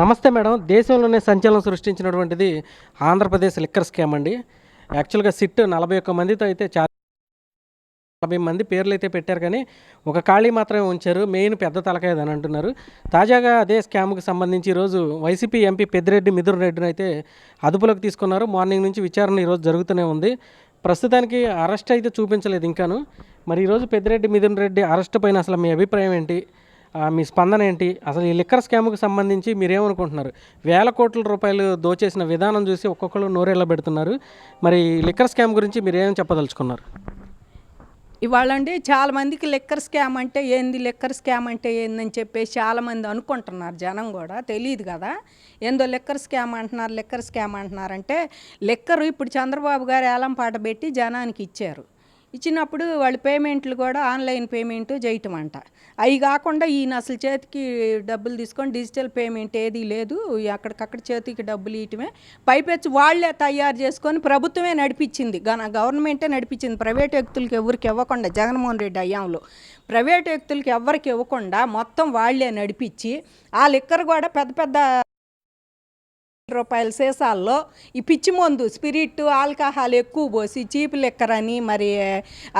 నమస్తే మేడం. దేశంలోనే సంచలనం సృష్టించినటువంటిది ఆంధ్రప్రదేశ్ లిక్కర్ స్కామ్ అండి. యాక్చువల్గా సిట్ నలభై ఒక్క మందితో అయితే చాలా నలభై మంది పేర్లు అయితే పెట్టారు కానీ ఒక ఖాళీ మాత్రమే ఉంచారు. మెయిన్ పెద్ద తలకాయది అని అంటున్నారు. తాజాగా అదే స్కామ్కి సంబంధించి ఈరోజు వైసీపీ ఎంపీ పెద్దిరెడ్డి మిథున్ రెడ్డిని అయితే అదుపులోకి తీసుకున్నారు. మార్నింగ్ నుంచి విచారణ ఈరోజు జరుగుతూనే ఉంది. ప్రస్తుతానికి అరెస్ట్ అయితే చూపించలేదు ఇంకాను. మరి ఈరోజు పెద్దిరెడ్డి మిథున్ రెడ్డి అరెస్ట్ పైన అసలు మీ అభిప్రాయం ఏంటి? మీ స్పందన ఏంటి? అసలు ఈ లిక్కర్ స్కామ్కి సంబంధించి మీరేమనుకుంటున్నారు? వేల కోట్ల రూపాయలు దోచేసిన విధానం చూసి ఒక్కొక్కరు నోరేళ్ళ పెడుతున్నారు. మరి ఈ లిక్కర్ స్కామ్ గురించి మీరేం చెప్పదలుచుకున్నారు? ఇవాళ అండి చాలా మందికి లెక్కర్ స్కామ్ అంటే ఏంది? లెక్కర్ స్కామ్ అంటే ఏందని చెప్పేసి చాలామంది అనుకుంటున్నారు. జనం కూడా తెలియదు కదా. ఏందో లెక్కర్ స్కామ్ అంటున్నారు లెక్కర్ స్కామ్ అంటున్నారంటే లెక్కరు ఇప్పుడు చంద్రబాబు గారు ఏలం పాట పెట్టి జనానికి ఇచ్చారు. ఇచ్చినప్పుడు వాళ్ళు పేమెంట్లు కూడా ఆన్లైన్ పేమెంట్ చేయటం అంట అవి కాకుండా ఈయన అసలు చేతికి డబ్బులు తీసుకొని డిజిటల్ పేమెంట్ ఏది లేదు అక్కడికక్కడ చేతికి డబ్బులు ఇయటమే. పైపెచ్చి వాళ్ళే తయారు చేసుకొని ప్రభుత్వమే నడిపించింది గన గవర్నమెంటే నడిపించింది ప్రైవేట్ వ్యక్తులకి ఎవరికి ఇవ్వకుండా జగన్మోహన్ రెడ్డి అయ్యాంలో. ప్రైవేట్ వ్యక్తులకి ఎవరికి ఇవ్వకుండా మొత్తం వాళ్ళే నడిపించి ఆ లిక్కర్ కూడా పెద్ద పెద్ద రూపాయల సీసాల్లో ఈ పిచ్చి మందు స్పిరిట్ ఆల్కహాల్ ఎక్కువ పోసి చీపు లెక్కర్ అని మరి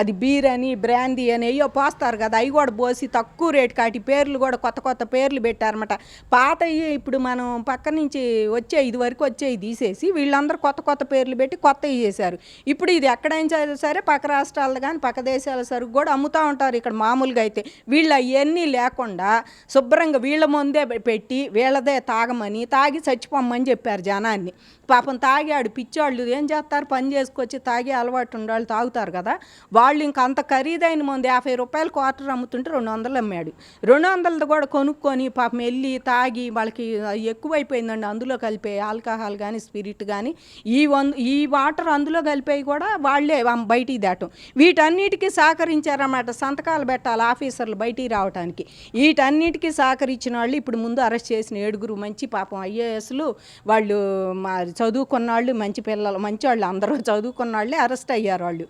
అది బీర్ అని బ్రాందీ అని అయ్యో పోస్తారు కదా అవి కూడా పోసి తక్కువ రేటు కాటి పేర్లు కూడా కొత్త కొత్త పేర్లు పెట్టారన్నమాట. పాతవి ఇప్పుడు మనం పక్క నుంచి వచ్చే ఇది వరకు వచ్చేవి తీసేసి వీళ్ళందరూ కొత్త కొత్త పేర్లు పెట్టి కొత్తవి చేశారు. ఇప్పుడు ఇది ఎక్కడైనా సరే పక్క రాష్ట్రాలు కానీ పక్క దేశాల సరుకు కూడా అమ్ముతూ ఉంటారు ఇక్కడ మామూలుగా అయితే. వీళ్ళు అవన్నీ లేకుండా శుభ్రంగా వీళ్ళ ముందే పెట్టి వీళ్ళదే తాగమని తాగి చచ్చిపోమ్మని చెప్పారు జనాన్ని. పాపం తాగాడు పిచ్చోళ్ళు ఏం చేస్తారు? పని చేసుకొచ్చి తాగే అలవాటు ఉండాలి తాగుతారు కదా. వాళ్ళు ఇంక అంత ఖరీదైన మంది యాభై రూపాయలు క్వార్టర్ అమ్ముతుంటే రెండు వందలు అమ్మాడు. రెండు వందలది కూడా కొనుక్కొని పాపం వెళ్ళి తాగి వాళ్ళకి ఎక్కువైపోయిందండి. అందులో కలిపే ఆల్కహాల్ కానీ స్పిరిట్ కానీ ఈ వంద ఈ వాటర్ అందులో కలిపేవి కూడా వాళ్ళే బయటికి దాటం. వీటన్నిటికీ సహకరించారన్నమాట సంతకాలు పెట్టాలి ఆఫీసర్లు బయటికి రావడానికి వీటన్నిటికీ సహకరించిన వాళ్ళు ఇప్పుడు ముందు అరెస్ట్ చేసిన ఏడుగురు మంచి పాపం ఐఏఎస్లు వాళ్ళు మా చదువుకున్న వాళ్ళు మంచి పిల్లలు మంచి వాళ్ళు అందరూ చదువుకున్న వాళ్ళే అరెస్ట్ అయ్యారు వాళ్ళు.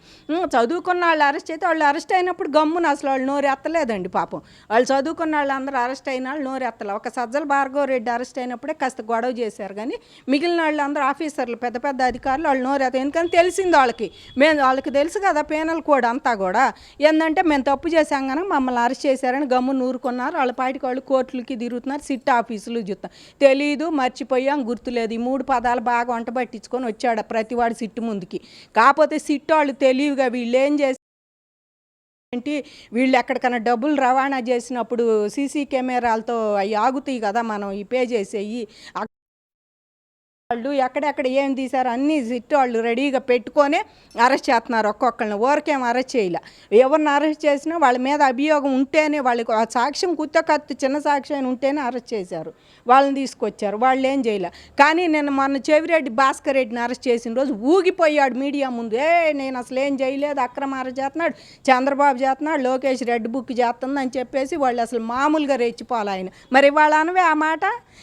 చదువుకున్న వాళ్ళు అరెస్ట్ అయితే వాళ్ళు అరెస్ట్ అయినప్పుడు గమ్మున అసలు వాళ్ళు నోరు ఎత్తలేదండి పాపం. వాళ్ళు చదువుకున్న వాళ్ళు అందరూ అరెస్ట్ అయిన వాళ్ళు నోరు ఎత్తలే ఒక సజ్జల భార్గవ రెడ్డి అరెస్ట్ అయినప్పుడే కాస్త గొడవ చేశారు కానీ మిగిలిన వాళ్ళు అందరూ ఆఫీసర్లు పెద్ద పెద్ద అధికారులు వాళ్ళు నోరు ఎత్తారు ఎందుకని తెలిసింది వాళ్ళకి? మేము వాళ్ళకి తెలుసు కదా పేనల్ కోడ్ అంతా కూడా. ఏంటంటే మేము తప్పు చేశాం కనుక మమ్మల్ని అరెస్ట్ చేశారని గమ్ము నూరుకున్నారు. వాళ్ళ పాటికి వాళ్ళు కోర్టులకి తిరుగుతున్నారు సిట్ ఆఫీసులు చూస్తాం తెలీదు మర్చిపోయాం గుర్తులేదు. ఈ మూడు పదాలు బాగా వంట పట్టించుకొని వచ్చాడు ప్రతివాడు సిట్టు ముందుకి. కాకపోతే సిట్టు వాళ్ళు తెలివిగా వీళ్ళు ఏం చేసి ఏంటి? వీళ్ళు ఎక్కడికైనా డబ్బులు రవాణా చేసినప్పుడు సీసీ కెమెరాలతో అవి ఆగుతాయి కదా మనం ఈ పే చేసేయి వాళ్ళు ఎక్కడెక్కడ ఏం తీశారు అన్నీ సిట్ వాళ్ళు రెడీగా పెట్టుకొని అరెస్ట్ చేస్తున్నారు ఒక్కొక్కరిని ఊరికేం అరెస్ట్ చేయలే. ఎవరిని అరెస్ట్ చేసినా వాళ్ళ మీద అభియోగం ఉంటేనే వాళ్ళకి ఆ సాక్ష్యం కుత్తకత్తు చిన్న సాక్ష్యం ఉంటేనే అరెస్ట్ చేశారు. వాళ్ళని తీసుకొచ్చారు. వాళ్ళు ఏం చేయలే. కానీ నేను మొన్న చెవిరెడ్డి భాస్కర్ రెడ్డిని అరెస్ట్ చేసిన రోజు ఊగిపోయాడు మీడియా ముందు. ఏ నేను అసలు ఏం చేయలేదు. అక్రమ అరెస్ట్ చేస్తున్నాడు. చంద్రబాబు చేస్తున్నాడు. లోకేష్ రెడ్ బుక్ చేస్తుంది అని చెప్పేసి వాళ్ళు అసలు మామూలుగా రెచ్చిపోవాలి ఆయన. మరి వాళ్ళ అనవే ఆ మాట?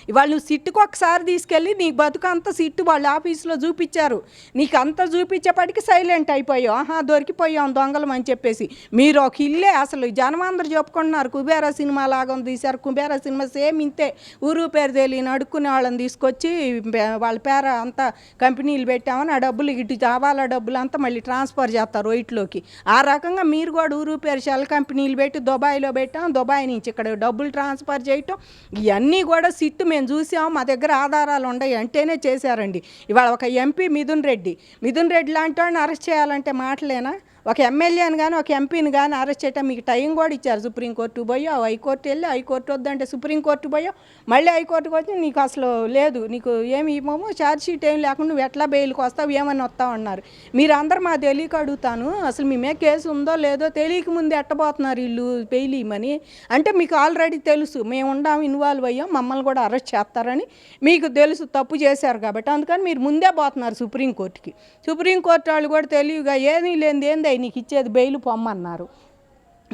ఇవాళ నువ్వు సిట్టుకు ఒకసారి తీసుకెళ్ళి నీ బతుకు అంత సిట్టు వాళ్ళ ఆఫీస్లో చూపించారు. నీకు అంత చూపించేపాటికి సైలెంట్ అయిపోయావు. ఆహా దొరికిపోయాం దొంగలం అని చెప్పేసి. మీరు ఒక ఇల్లే అసలు జనం అందరు చెప్పుకుంటున్నారు. కుబేరా సినిమా లాగా ఉంది తీశారు కుబేరా సినిమా సేమ్ ఇంతే. ఊరు పేరు తెలియని అడుక్కునే వాళ్ళని తీసుకొచ్చి వాళ్ళ పేర అంతా కంపెనీలు పెట్టామని ఆ డబ్బులు ఇటు జావాల డబ్బులు అంతా మళ్ళీ ట్రాన్స్ఫర్ చేస్తారు ఇట్లోకి. ఆ రకంగా మీరు కూడా ఊరు పేరు షెల్ కంపెనీలు పెట్టి దుబాయ్లో పెట్టాం. దుబాయ్ నుంచి ఇక్కడ డబ్బులు ట్రాన్స్ఫర్ చేయటం. ఇవన్నీ కూడా సిట్టు మేము చూసాం. మా దగ్గర ఆధారాలు ఉన్నాయి అంటేనే చేశారండి. ఇవాళ ఒక ఎంపీ మిథున్ రెడ్డి. మిథున్ రెడ్డి లాంటి వాడిని అరెస్ట్ చేయాలంటే మాటలేనా? ఒక ఎమ్మెల్యేని కానీ ఒక ఎంపీని కానీ అరెస్ట్ చేయటం మీకు టైం కూడా ఇచ్చారు సుప్రీంకోర్టు. పోయో హైకోర్టు వెళ్ళి హైకోర్టు వద్దంటే సుప్రీంకోర్టు పోయో మళ్ళీ హైకోర్టుకి వచ్చి నీకు అసలు లేదు నీకు ఏమి ఇవ్వము ఛార్జ్ షీట్ ఏం లేకుండా నువ్వు ఎట్లా బెయిల్కి వస్తావు ఏమని వస్తావు అన్నారు. మీరు అందరు మా తెలియక అడుగుతాను అసలు మీ మీద కేసు ఉందో లేదో తెలియక ముందు ఎట్టబోతున్నారు వీళ్ళు బెయిల్ ఇవ్వమని. అంటే మీకు ఆల్రెడీ తెలుసు మేము ఉండాము ఇన్వాల్వ్ అయ్యాం మమ్మల్ని కూడా అరెస్ట్ చేస్తారని మీకు తెలుసు తప్పు చేశారు కాబట్టి. అందుకని మీరు ముందే పోతున్నారు సుప్రీంకోర్టుకి. సుప్రీంకోర్టు వాళ్ళు కూడా తెలివిగా ఏమీ లేనిది ఏంది నీకు ఇచ్చేది బెయిల్ పొమ్మన్నారు.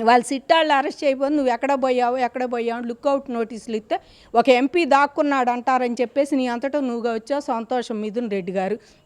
వాళ్ళు సిట్టాళ్ళు అరెస్ట్ చేయబోదు నువ్వు ఎక్కడ పోయావు ఎక్కడ పోయావు లుక్అవుట్ నోటీసులు ఇస్తే ఒక ఎంపీ దాక్కున్నాడు అంటారని చెప్పేసి నీ అంతటా నువ్వుగా వచ్చావు. సంతోషం మిథున్ రెడ్డి గారు.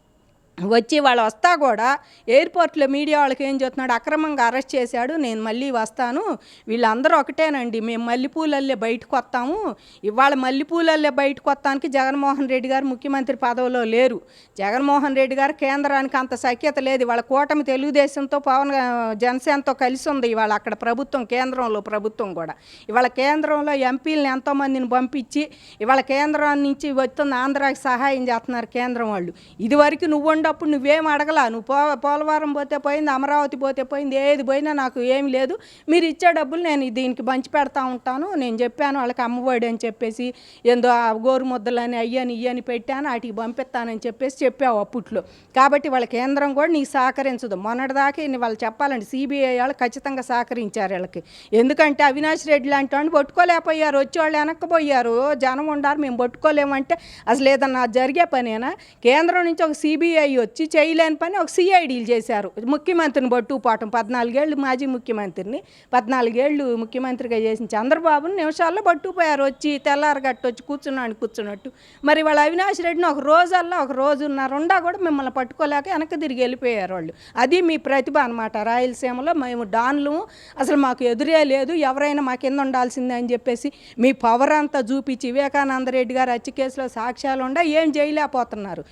వచ్చి వాళ్ళు వస్తా కూడా ఎయిర్పోర్ట్లో మీడియా వాళ్ళకి ఏం చెప్తున్నాడు? అక్రమంగా అరెస్ట్ చేశాడు. నేను మళ్ళీ వస్తాను. వీళ్ళందరూ ఒకటేనండి. మేము మల్లెపూలల్లే బయటకు వస్తాము. ఇవాళ మల్లెపూలల్లే బయటకు వస్తానికి జగన్మోహన్ రెడ్డి గారు ముఖ్యమంత్రి పదవిలో లేరు. జగన్మోహన్ రెడ్డి గారు కేంద్రానికి అంత సఖ్యత లేదు. ఇవాళ కూటమి తెలుగుదేశంతో పవన్ జనసేనతో కలిసి ఉంది ఇవాళ అక్కడ ప్రభుత్వం కేంద్రంలో ప్రభుత్వం కూడా. ఇవాళ కేంద్రంలో ఎంపీలను ఎంతోమందిని పంపించి ఇవాళ కేంద్రం నుంచి వస్తున్న ఆంధ్రాకి సహాయం చేస్తున్నారు కేంద్రం వాళ్ళు. ఇదివరకు నువ్వు అప్పుడు నువ్వేం అడగలా? నువ్వు పో పోలవరం పోతే పోయింది అమరావతి పోతే పోయింది ఏది పోయినా నాకు ఏమి లేదు. మీరు ఇచ్చే డబ్బులు నేను దీనికి పంచి పెడతా ఉంటాను. నేను చెప్పాను వాళ్ళకి అమ్మఒడి అని చెప్పేసి ఏందో ఆ గోరు ముద్దలని అయ్యని ఇయ్యని పెట్టాను వాటికి పంపిస్తానని చెప్పేసి చెప్పావు అప్పట్లో. కాబట్టి వాళ్ళ కేంద్రం కూడా నీకు సహకరించదు. మొన్నటిదాకా ఇన్ని వాళ్ళు చెప్పాలండి సిబిఐ వాళ్ళు ఖచ్చితంగా సహకరించారు వీళ్ళకి. ఎందుకంటే అవినాష్ రెడ్డి లాంటి వాళ్ళు పట్టుకోలేకపోయారు. వచ్చేవాళ్ళు వెనక్కిపోయారు. జనం ఉండారు మేము పట్టుకోలేమంటే అసలు ఏదన్నా జరిగే పనేనా? కేంద్రం నుంచి ఒక సిబిఐ వచ్చి చేయలేని పని ఒక సిఐడీలు చేశారు. ముఖ్యమంత్రిని బట్టు పోవటం పద్నాలుగేళ్ళు మాజీ ముఖ్యమంత్రిని పద్నాలుగేళ్ళు ముఖ్యమంత్రిగా చేసిన చంద్రబాబుని నిమిషాల్లో పట్టుకుపోయారు. వచ్చి తెల్లారగట్టు వచ్చి కూర్చున్నాడు కూర్చున్నట్టు. మరి వాళ్ళ అవినాష్ రెడ్డిని ఒక రోజల్లా ఒక రోజున్నర ఉండా కూడా మిమ్మల్ని పట్టుకోలేక వెనక్కి తిరిగి వెళ్ళిపోయారు వాళ్ళు. అది మీ ప్రతిభ అనమాట రాయలసీమలో మేము డాన్లు. అసలు మాకు ఎదురే లేదు. ఎవరైనా మా కింద ఉండాల్సిందే అని చెప్పేసి మీ పవర్ అంతా చూపించి వివేకానంద రెడ్డి గారు హత్య కేసులో సాక్ష్యాలు ఉండ ఏం చేయలేకపోతున్నారు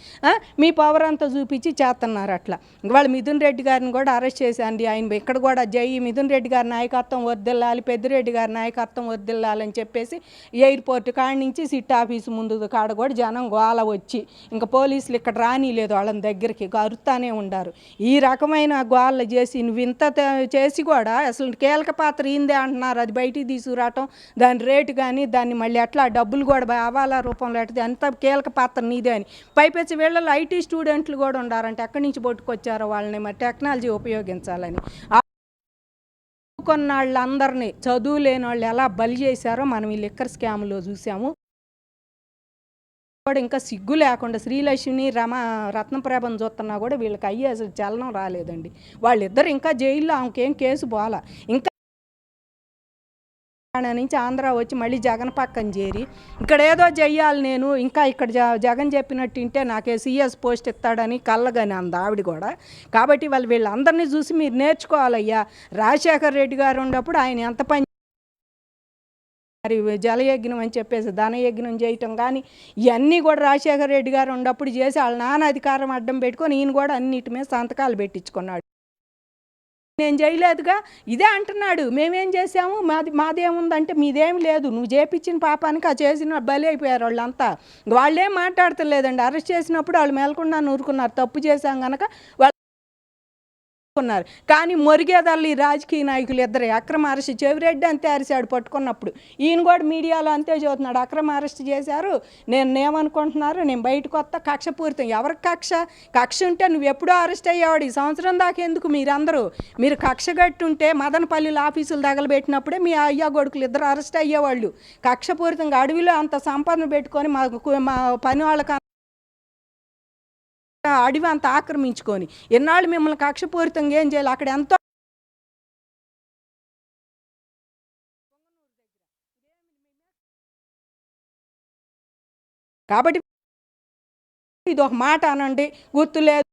మీ పవర్ అంతా చూపించి చేస్తున్నారు అట్లా. ఇవాళ మిథున్ రెడ్డి గారిని కూడా అరెస్ట్ చేశాను ఆయన. ఇక్కడ కూడా జై మిథున్ రెడ్డి గారి నాయకత్వం వర్దిల్లాలి పెద్దిరెడ్డి గారి నాయకత్వం వర్దిల్లాలని చెప్పేసి ఎయిర్పోర్ట్ కాడ నుంచి సిట్ ఆఫీస్ ముందు కాడ కూడా జనం గోల వచ్చి ఇంకా పోలీసులు ఇక్కడ రానిలేదు. వాళ్ళని దగ్గరికి అరుతానే ఉండారు. ఈ రకమైన గోళ్ళ చేసి నువ్వు ఇంత చేసి కూడా అసలు కీలక పాత్ర ఇందే అంటున్నారు. అది బయటికి తీసుకురావటం దాని రేటు కానీ దాన్ని మళ్ళీ ఎట్లా డబ్బులు కూడా అవాలా రూపంలో ఎట్లా అంత కీలక పాత్ర నీదే అని. పైపెచ్చి వీళ్ళలో ఐటీ స్టూడెంట్లు కూడా ఉండారంటే ఎక్కడి నుంచి పట్టుకొచ్చారో వాళ్ళని మరి టెక్నాలజీ ఉపయోగించాలని. కొన్నాళ్ళందరినీ చదువు లేని వాళ్ళు ఎలా బలి చేశారో మనం ఈ లిక్కర్ స్కామ్లో చూసాము. కూడా ఇంకా సిగ్గు లేకుండా శ్రీలక్ష్మిని రమ రత్నప్రభను చూస్తున్నా కూడా వీళ్ళకి అయ్యే అసలు చలనం రాలేదండి. వాళ్ళిద్దరు ఇంకా జైల్లో ఆమెకేం కేసు పోలా ఇంకా తెలంగాణ నుంచి ఆంధ్ర వచ్చి మళ్ళీ జగన్ పక్కన చేరి ఇక్కడ ఏదో చెయ్యాలి నేను ఇంకా ఇక్కడ జ జగన్ చెప్పినట్టు వింటే నాకే సీఎస్ పోస్ట్ ఇస్తాడని కళ్ళగాని అంద ఆవిడ కూడా. కాబట్టి వాళ్ళు వీళ్ళందరినీ చూసి మీరు నేర్చుకోవాలయ్యా. రాజశేఖర్ రెడ్డి గారు ఉన్నప్పుడు ఆయన ఎంత పని మరి జలయజ్ఞం అని చెప్పేసి ధనయజ్ఞం చేయటం కానీ ఇవన్నీ కూడా రాజశేఖర రెడ్డి గారు ఉన్నప్పుడు చేసి వాళ్ళ నాన్న అధికారం అడ్డం పెట్టుకొని ఈయన కూడా అన్నిటి మీద సంతకాలు పెట్టించుకున్నాడు. నేను చేయలేదుగా. ఇదే అంటున్నాడు. మేమేం చేసాము మాది మాదేముందంటే మీదేం లేదు. నువ్వు చేపించిన పాపానికి ఆ చేసిన బలి అయిపోయారు వాళ్ళంతా. వాళ్ళేం మాట్లాడతలేదండి. అరెస్ట్ చేసినప్పుడు వాళ్ళు మేలకుండా నూరుకున్నారు. తప్పు చేశాం కనుక పట్టుకున్నారు. కానీ మొరిగేదాళ్ళు ఈ రాజకీయ నాయకులు ఇద్దరే అక్రమ అరెస్ట్ చెవిరెడ్డి అంతే అరిశాడు పట్టుకున్నప్పుడు. ఈయన కూడా మీడియాలో అంతే చదువుతున్నాడు అక్రమ అరెస్ట్ చేశారు నేను ఏమనుకుంటున్నారు నేను బయటకు వస్తా కక్ష పూరితం. ఎవరికి కక్ష? కక్ష ఉంటే నువ్వు ఎప్పుడో అరెస్ట్ అయ్యేవాడు. ఈ సంవత్సరం దాకా ఎందుకు మీరందరూ? మీరు కక్ష కట్టుంటే మదనపల్లిలో ఆఫీసులు తగలబెట్టినప్పుడే మీ అయ్యా కొడుకులు ఇద్దరు అరెస్ట్ అయ్యేవాళ్ళు. కక్షపూరితంగా అడవిలో అంత సంపాదన పెట్టుకొని మాకు మా పని వాళ్ళకి అడవి అంత ఆక్రమించుకొని ఎన్నాళ్ళు మిమ్మల్ని కక్షపూరితంగా ఏం చేయాలి? అక్కడ ఎంతో కాబట్టి ఇది ఒక మాట అనండి గుర్తులేదు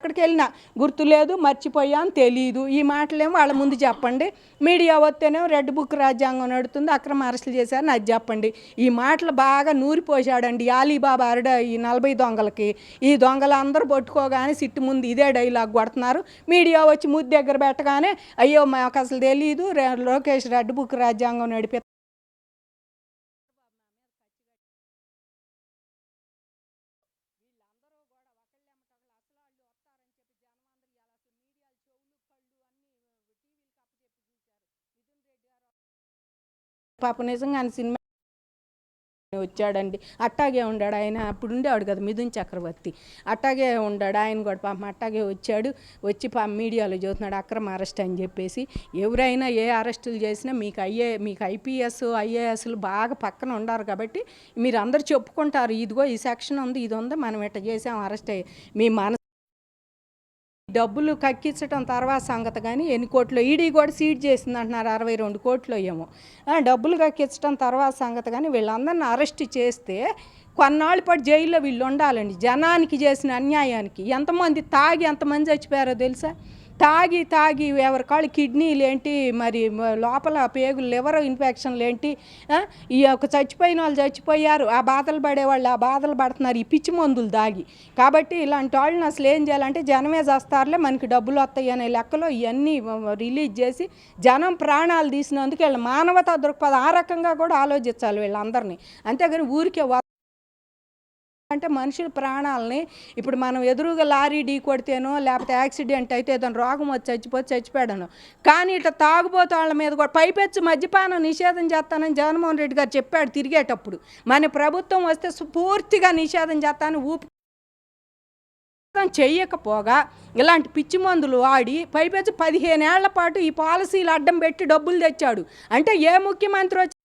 అక్కడికి వెళ్ళినా గుర్తులేదు మర్చిపోయాను తెలియదు ఈ మాటలేమో వాళ్ళ ముందు చెప్పండి. మీడియా వస్తేనేమో రెడ్ బుక్ రాజ్యాంగం నడుతుంది అక్రమ అరెస్టులు చేశారని అది చెప్పండి. ఈ మాటలు బాగా నూరిపోసాడండి ఆలీబాబా అరడ ఈ నలభై దొంగలకి. ఈ దొంగలు అందరూ పట్టుకోగానే సిట్టు ముందు ఇదే డైలాగ్ కొడుతున్నారు. మీడియా వచ్చి ముద్దు దగ్గర పెట్టగానే అయ్యో మాకు అసలు తెలియదు లోకేష్ రెడ్ బుక్ రాజ్యాంగం నడిపి పాప నిజంగా ఆయన సినిమా వచ్చాడండి. అట్టాగే ఉండాడు. ఆయన అప్పుడు ఉండేవాడు కదా మిథున్ చక్రవర్తి. అట్టాగే ఉండాడు. ఆయన కూడా పాపం అట్టాగే వచ్చాడు. వచ్చి పాప మీడియాలో చూస్తున్నాడు అక్రమ అరెస్ట్ అని చెప్పేసి ఎవరైనా ఏ అరెస్టులు చేసినా మీకు ఐఏ మీకు ఐపీఎస్ ఐఏఎస్లు బాగా పక్కన ఉండారు కాబట్టి మీరు అందరు చెప్పుకుంటారు. ఇదిగో ఈ సెక్షన్ ఉంది ఇది ఉంది మనం ఇట్ట చేసాం అరెస్ట్ అయ్యి మీ మన డబ్బులు కక్కించడం తర్వాత సంగతి కానీ ఎన్ని కోట్లు ఈడీ కూడా సీడ్ చేసింది అంటున్నారు అరవై రెండు కోట్లు ఏమో. డబ్బులు కక్కించడం తర్వాత సంగతి కానీ వీళ్ళందరిని అరెస్ట్ చేస్తే కొన్నాళ్ళు పాటు జైల్లో వీళ్ళు ఉండాలండి. జనానికి చేసిన అన్యాయానికి ఎంతమంది తాగి ఎంతమంది చచ్చిపోయారో తెలుసా? తాగి తాగి ఎవరి కాళ్ళు కిడ్నీలు ఏంటి మరి లోపల పేగులు లివర్ ఇన్ఫెక్షన్లు ఏంటి ఈ యొక్క చచ్చిపోయిన వాళ్ళు చచ్చిపోయారు ఆ బాధలు పడేవాళ్ళు ఆ బాధలు పడుతున్నారు ఈ పిచ్చి మందులు దాగి కాబట్టి ఇలాంటి వాళ్ళని అసలు ఏం చేయాలంటే జనమే చేస్తారులే మనకి డబ్బులు వస్తాయి అనే లెక్కలో ఇవన్నీ రిలీజ్ చేసి జనం ప్రాణాలు తీసినందుకు వీళ్ళ మానవతా దృక్పథం ఆ రకంగా కూడా ఆలోచించాలి వీళ్ళందరినీ. అంతేగాని ఊరికే అంటే మనుషుల ప్రాణాలని ఇప్పుడు మనం ఎదురుగా లారీ ఢీ కొడితేనో లేకపోతే యాక్సిడెంట్ అయితే ఏదైనా రోగం వచ్చి చచ్చిపోతే చచ్చిపోయాడను. కానీ ఇట్లా తాగుబోతు వాళ్ళ మీద కూడా పైపెచ్చు మద్యపానం నిషేధం చేస్తానని జగన్మోహన్ రెడ్డి గారు చెప్పాడు తిరిగేటప్పుడు. మన ప్రభుత్వం వస్తే పూర్తిగా నిషేధం చేస్తానని ఊపి చెయ్యకపోగా ఇలాంటి పిచ్చి మందులు వాడి పైపెచ్చు పదిహేను ఏళ్ళ పాటు ఈ పాలసీలు అడ్డం పెట్టి డబ్బులు తెచ్చాడు. అంటే ఏ ముఖ్యమంత్రి వచ్చి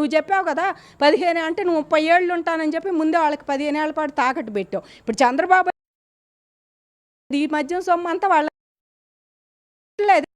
నువ్వు చెప్పావు కదా పదిహేను అంటే నువ్వు ముప్పై ఏళ్ళు ఉంటానని చెప్పి ముందే వాళ్ళకి పదిహేను ఏళ్ళ పాటు తాకట్టు పెట్టావు. ఇప్పుడు చంద్రబాబు ఈ మద్యం సొమ్ము అంతా వాళ్ళ లేదు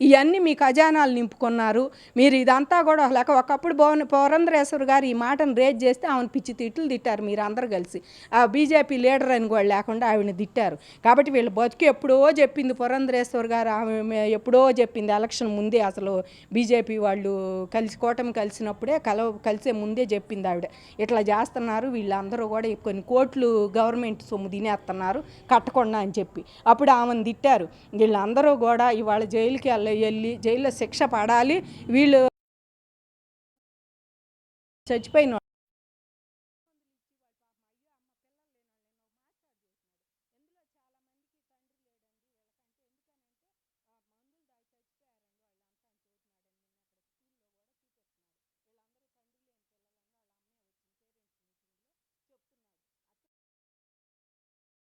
ఇవన్నీ మీ ఖజానాలు నింపుకున్నారు. మీరు ఇదంతా కూడా లేక ఒకప్పుడు భువన పురంధరేశ్వర్ గారు ఈ మాటను రేజ్ చేస్తే ఆమెను పిచ్చి తిట్లు తిట్టారు మీరు అందరు కలిసి. ఆ బీజేపీ లీడర్ అని కూడా లేకుండా ఆవిడని తిట్టారు. కాబట్టి వీళ్ళు బతుకు ఎప్పుడో చెప్పింది పురంధరేశ్వర్ గారు ఆమె ఎప్పుడో చెప్పింది ఎలక్షన్ ముందే అసలు బీజేపీ వాళ్ళు కలిసి కూటమి కలిసినప్పుడే కలవ కలిసే ముందే చెప్పింది ఆవిడ. ఇట్లా చేస్తున్నారు వీళ్ళందరూ కూడా కొన్ని కోట్లు గవర్నమెంట్ సొమ్ము తినేస్తున్నారు కట్టకుండా అని చెప్పి. అప్పుడు ఆమెను తిట్టారు. వీళ్ళందరూ కూడా ఇవాళ జైలుకి వెళ్ళ వెళ్ళి జైల్లో శిక్ష పడాలి వీళ్ళు చచ్చిపోయిన వాళ్ళు.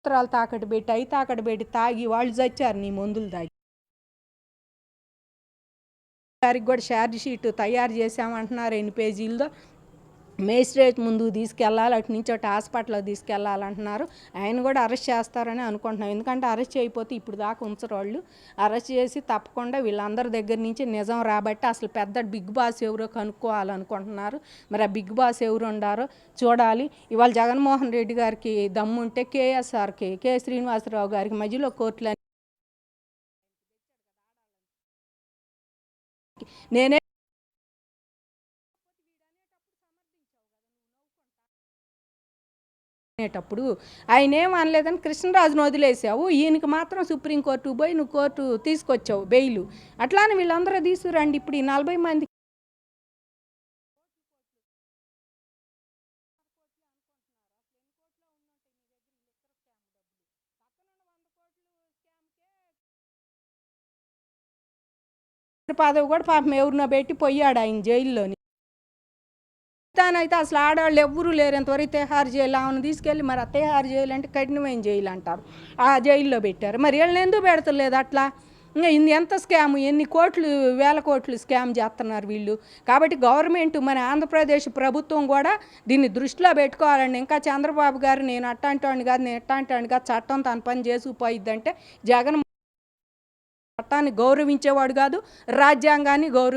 పత్రాలు తాకట్టు పెట్టి అయి తాకట్టు పెట్టి తాగి వాళ్ళు చచ్చారు నీ మందులు తాగి గారికి కూడా షార్జ్ షీట్ తయారు చేసామంటున్నారు ఎన్ని పేజీలతో మేజిస్ట్రేట్ ముందు తీసుకెళ్ళాలి అటు నుంచి అటు హాస్పిటల్లో తీసుకెళ్ళాలంటున్నారు ఆయన కూడా అరెస్ట్ చేస్తారని అనుకుంటున్నాం. ఎందుకంటే అరెస్ట్ చేయకపోతే ఇప్పుడు దాకా ఉంచరు వాళ్ళు అరెస్ట్ చేసి తప్పకుండా వీళ్ళందరి దగ్గర నుంచి నిజం రాబట్టి అసలు పెద్ద బిగ్ బాస్ ఎవరో కనుక్కోవాలనుకుంటున్నారు మరి ఆ బిగ్ బాస్ ఎవరు ఉండారో చూడాలి. ఇవాళ జగన్మోహన్ రెడ్డి గారికి దమ్ముంటే కేఎస్ఆర్కి కె శ్రీనివాసరావు గారికి మధ్యలో కోర్టులు నేనే అనేటప్పుడు ఆయన ఏం అనలేదని కృష్ణరాజును వదిలేసావు ఈయనకి మాత్రం సుప్రీంకోర్టు పోయి నువ్వు కోర్టు తీసుకొచ్చావు బెయిల్. అట్లానే వీళ్ళందరూ తీసుకురండి ఇప్పుడు ఈ నలభై మంది పదవి కూడా పాపం ఎవరినో పెట్టి పోయాడు ఆయన జైల్లోని. తానైతే అసలు ఆడవాళ్ళు ఎవ్వరూ లేరు ఎంతవరకు తేహారు జైలు ఆమెను తీసుకెళ్ళి మరి ఆ తేహారు జైలు అంటే కఠినమైన జైలు అంటారు. ఆ జైల్లో పెట్టారు. మరి వీళ్ళని ఎందుకు పెడతలేదు అట్లా? ఇంకా ఇది ఎంత స్కామ్? ఎన్ని కోట్లు వేల కోట్లు స్కామ్ చేస్తున్నారు వీళ్ళు? కాబట్టి గవర్నమెంట్ మన ఆంధ్రప్రదేశ్ ప్రభుత్వం కూడా దీన్ని దృష్టిలో పెట్టుకోవాలండి. ఇంకా చంద్రబాబు గారు నేను అట్టాంటోని కాదు నేను ఎట్టాంటోని కాదు చట్టం తన పని చేసుకుపోయిద్దంటే జగన్ చట్టాన్ని గౌరవించేవాడు కాదు రాజ్యాంగాన్ని గౌరవి